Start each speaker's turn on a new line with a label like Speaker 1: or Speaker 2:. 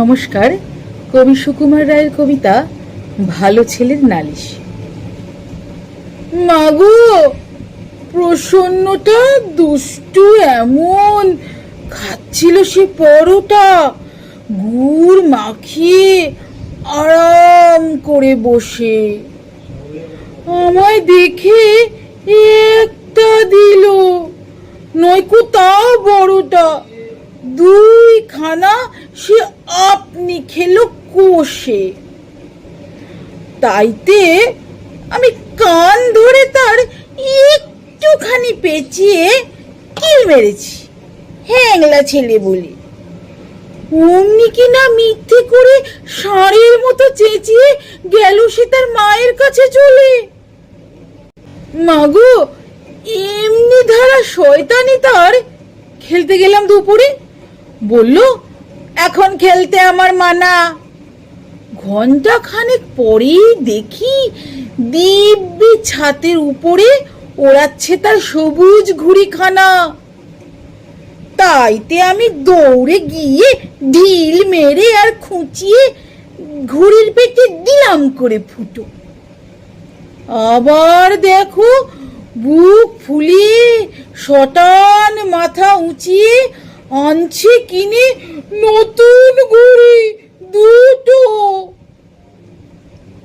Speaker 1: নমস্কার, কবি সুকুমার রায়ের কবিতা, ভালো ছেলের নালিশ। মাগো প্রসন্নটা দুষ্টু এমন, খাচ্ছিল সে পরোটা, গুড় মাখিয়ে আরাম করে বসে। আমায় দেখে একটা দিল। দুই খানা সে আপনি খেলো কষে। তাইতে আমি কান ধরে তার একটুখানি পেঁচিয়ে কিল মেরেছি। হ্যাংলা ছেলে বলে। অমনি কিনা মিথ্যে করে ষাঁড়ের মতো চেঁচিয়ে গেল সে তার মায়ের কাছে চলে। মাগো, এমনি ধারা শয়তানি তার। খেলতে গেলাম দুপুরে? বলল, এখন খেলতে আমার মানা। ঘণ্টা খানেক পরেই দেখি দিব্যি ছাতের উপরে ওড়াচ্ছে তার সবুজ ঘুড়িখানা। তাইতে আমি দৌড়ে গিয়ে ঢিল মেরে আর খুঁচিয়ে ঘুড়ির পেটে দিলাম করে ফুটো। আবার দেখো বুক ফুলিয়ে শটান মাথা উঁচিয়ে আনছে কিনে নতুন ঘুড়ি।